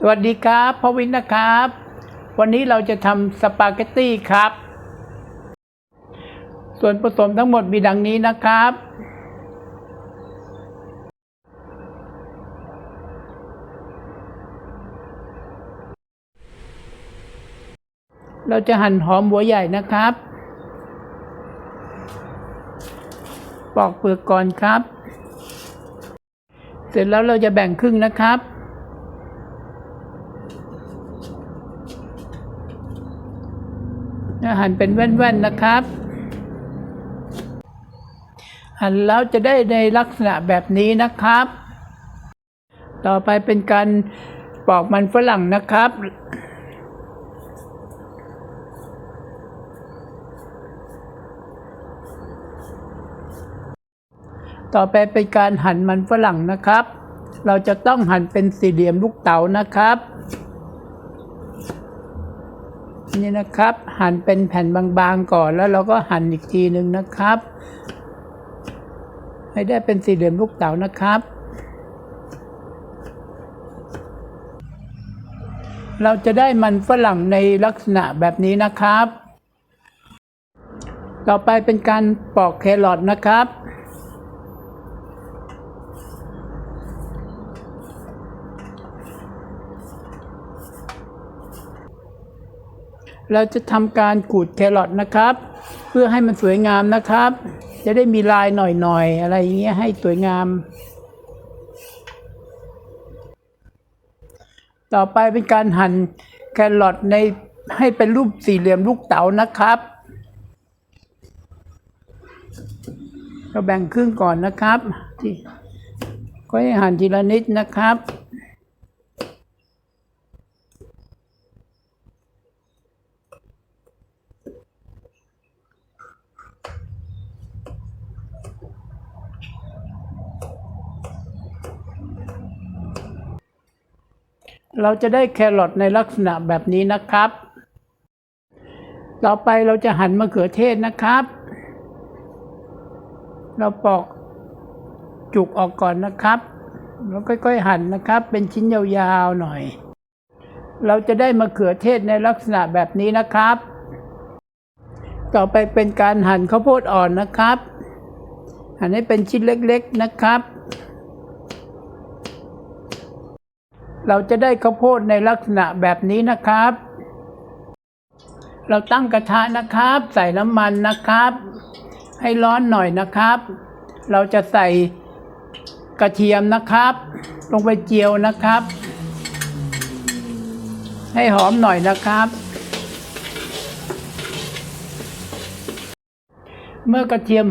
สวัสดีครับพวินนะครับ วันนี้เราจะทำสปาเกตตี้ครับ ส่วนผสมทั้งหมดมีดังนี้นะครับ เราจะหั่นหอมหัวใหญ่นะครับ ปอกเปลือกก่อนครับ เสร็จแล้วเราจะแบ่งครึ่งนะครับ หั่นเป็นแว่นๆนะครับ หั่นแล้วจะได้ในลักษณะแบบนี้นะครับ ต่อไปเป็นการปอกมันฝรั่งนะครับต่อไปเป็นการหั่นมันฝรั่งนะครับ เราจะต้องหั่นเป็นสี่เหลี่ยมลูกเต๋านะครับ นี่นะครับ หั่นเป็นแผ่นบางๆก่อนแล้วเราก็หั่นอีกทีหนึ่งนะครับ ให้ได้เป็นสี่เหลี่ยมลูกเต๋านะครับ เราจะได้มันฝรั่งในลักษณะแบบนี้นะครับ ต่อไปเป็นการปอกแครอทนะครับ เราจะทำการขูดแครอทนะครับ เพื่อให้มันสวยงามนะครับ จะได้มีลายหน่อยๆ อะไรอย่างเงี้ยให้สวยงาม ต่อไปเป็นการหั่นแครอทในให้เป็นรูปสี่เหลี่ยมลูกเต๋านะครับเราแบ่งครึ่งก่อนนะครับที่ก็ให้หั่นทีละนิดนะครับ เราจะได้แครอทในลักษณะแบบนี้นะครับ ต่อไปเราจะหั่นมะเขือเทศนะครับ เราปอกจุกออกก่อนนะครับ แล้วค่อยๆหั่นนะครับ เป็นชิ้นยาวๆหน่อย เราจะได้มะเขือเทศในลักษณะแบบนี้นะครับ ต่อไปเป็นการหั่นข้าวโพดอ่อนนะครับ หั่นให้เป็นชิ้นเล็กๆนะครับ เราจะได้ข้าวโพดในลักษณะแบบนี้นะครับ เราตั้งกระทะนะครับ ใส่น้ำมันนะครับ ให้ร้อนหน่อยนะครับ เราจะใส่กระเทียมนะครับ ลงไปเจียวนะครับ ให้หอมหน่อยนะครับ เมื่อกระเทียม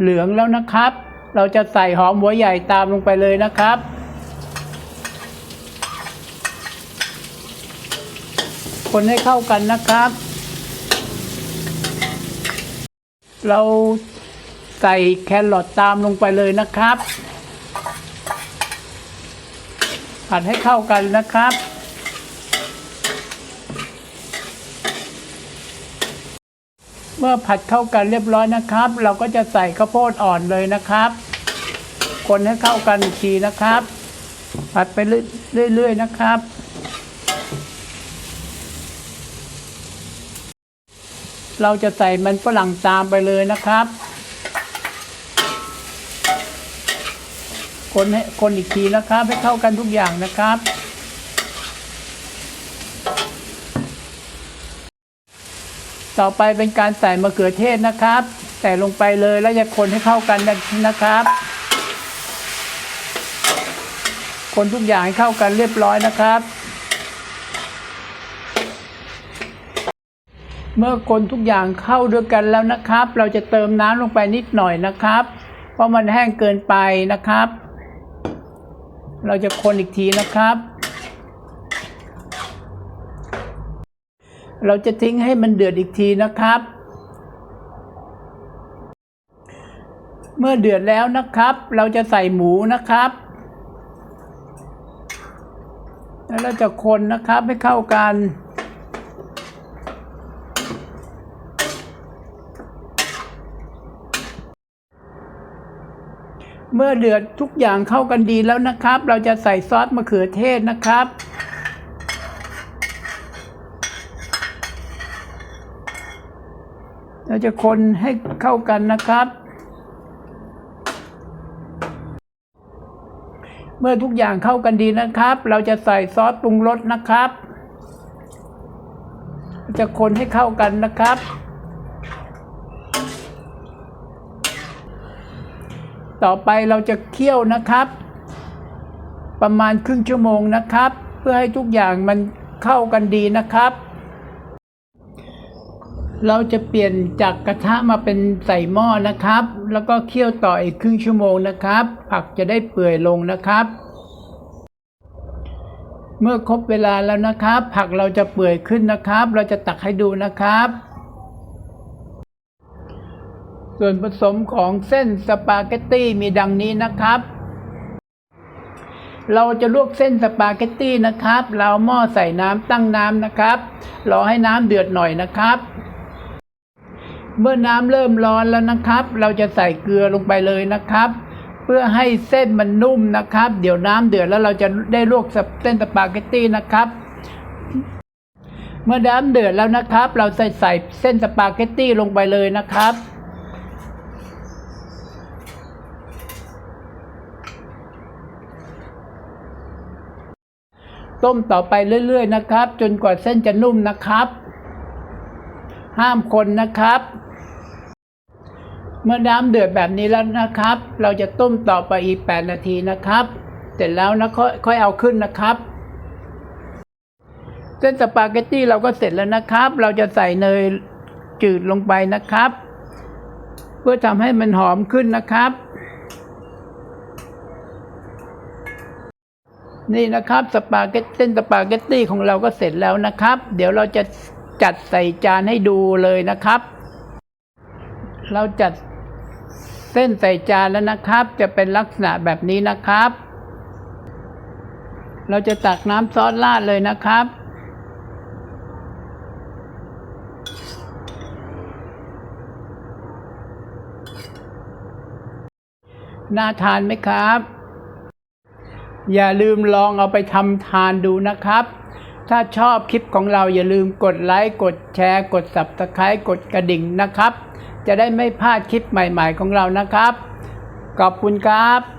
เหลืองแล้วนะครับ เราจะใส่หอมหัวใหญ่ตามลงไปเลยนะครับ คนให้เข้ากันนะครับ เราใส่แครอทตามลงไปเลยนะครับ ผัดให้เข้ากันนะครับ เมื่อผัดเข้ากันเรียบร้อยนะครับ เราก็จะใส่ข้าวโพดอ่อนเลยนะครับ คนให้เข้ากันอีกทีนะครับ ผัดไปเรื่อยๆนะครับ เราจะใส่มันฝรั่งตามไปเลยนะครับ คนให้คนอีกทีนะครับ ให้เข้ากันทุกอย่างนะครับ ต่อไปเป็นการใส่มะเขือเทศนะครับ ใส่ลงไปเลยแล้วจะคนให้เข้ากันนะครับ คนทุกอย่างให้เข้ากันเรียบร้อยนะครับ เมื่อคนทุกอย่างเข้าด้วยกันแล้วนะครับ เราจะเติมน้ำลงไปนิดหน่อยนะครับ เพราะมันแห้งเกินไปนะครับ เราจะคนอีกทีนะครับ เราจะทิ้งให้มันเดือดอีกทีนะครับ เมื่อเดือดแล้วนะครับ เราจะใส่หมูนะครับแล้วเราจะคนนะครับให้เข้ากัน เมื่อเดือดทุกอย่างเข้ากันดีแล้วนะครับ เราจะใส่ซอสมะเขือเทศนะครับ เราจะคนให้เข้ากันนะครับ เมื่อทุกอย่างเข้ากันดีนะครับ เราจะใส่ซอสปรุงรสนะครับ จะคนให้เข้ากันนะครับ ต่อไปเราจะเคี่ยวนะครับ ประมาณครึ่งชั่วโมงนะครับ เพื่อให้ทุกอย่างมันเข้ากันดีนะครับ เราจะเปลี่ยนจากกระทะมาเป็นใส่หม้อนะครับ แล้วก็เคี่ยวต่ออีกครึ่งชั่วโมงนะครับ ผักจะได้เปื่อยลงนะครับ เมื่อครบเวลาแล้วนะครับ ผักเราจะเปื่อยขึ้นนะครับ เราจะตักให้ดูนะครับ ส่วนผสมของเส้นสปาเกตตี้มีดังนี้นะครับ เราจะลวกเส้นสปาเกตตี้นะครับ เราหม้อใส่น้ำตั้งน้ำนะครับ รอให้น้ำเดือดหน่อยนะครับ เมื่อน้ำเริ่มร้อนแล้วนะครับ เราจะใส่เกลือลงไปเลยนะครับ เพื่อให้เส้นมันนุ่มนะครับ เดี๋ยวน้ำเดือดแล้วเราจะได้ลวกเส้นสปาเกตตี้นะครับเมื่อน้ำเดือดแล้วนะครับ เราใส่ใส่เส้นสปาเกตตี้ลงไปเลยนะครับ ต้มต่อไปเรื่อย ๆ นะครับ จนกว่าเส้นจะนุ่มนะครับ ห้ามคนนะครับ เมื่อน้ำเดือดแบบนี้แล้วนะครับ เราจะต้มต่อไปอีก 8 นาทีนะครับ เสร็จแล้วนะค่อยค่อยเอาขึ้นนะครับเส้นสปาเกตตี้เราก็เสร็จแล้วนะครับ เราจะใส่เนยจืดลงไปนะครับ เพื่อทำให้มันหอมขึ้นนะครับ นี่นะครับสปาเกตเส้นสปาเกตตี้ของเราก็เสร็จแล้วนะครับ เดี๋ยวเราจะจัดใส่จานให้ดูเลยนะครับ เราจัดเส้นใส่จานแล้วนะครับ จะเป็นลักษณะแบบนี้นะครับ เราจะตักน้ำซอสราดเลยนะครับน่าทานไหมครับ อย่าลืมลองเอาไปทำทานดูนะครับ ถ้าชอบคลิปของเราอย่าลืมกดไลค์กดแชร์ กด Subscribe กดกระดิ่งนะครับ จะได้ไม่พลาดคลิปใหม่ ๆ ของเรานะครับ ขอบคุณครับ